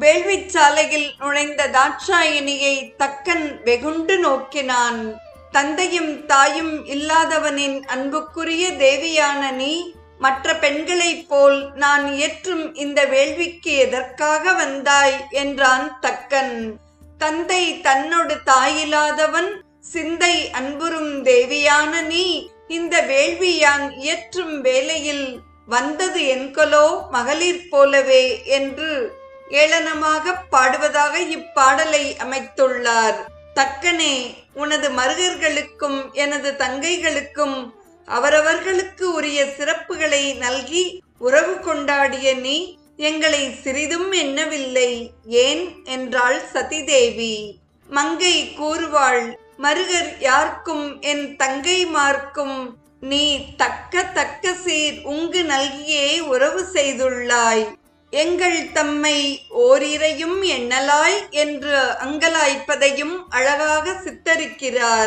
வேள்விச் சாலையில் நுழைந்த தாட்சாயணியை தக்கன் வெகுண்டு நோக்கினான். தந்தையும் தாயும் இல்லாதவனின் அன்புக்குரிய தேவியான நீ மற்ற பெண்களைப் போல் நான் இயற்றும் இந்த வேள்விக்கு எதற்காக வந்தாய்? என்றான் தக்கன். தந்தை தன்னோடு தாயில்லாதவன் சிந்தை அன்புறும் தேவியான நீ இந்த வேள்வி யான் இயற்றும் வேளையில் வந்தது என்கொலோ மகளிர் போலவே என்று ஏளனமாக பாடுவதாக இப்பாடலை அமைத்துள்ளார். தக்கனே உனது மருகர்களுக்கும் எனது தங்கைகளுக்கும் அவரவர்களுக்கு உரிய சிறப்புகளை நல்கி உறவு கொண்டாடிய நீ எங்களை சிறிதும் எண்ணவில்லை ஏன் என்றாள் சதிதேவி. மங்கை கூறுவாள் மருகர் யார்க்கும் என் தங்கைமார்க்கும் நீ தக்க தக்க சீர் உங்கு நல்கியே உறவு செய்துள்ளாய். எங்கள் தம்மை ஓரிரையும் எண்ணலாய் என்று அங்கலாய்ப்பதையும் அழகாக சித்தரிக்கிறார்.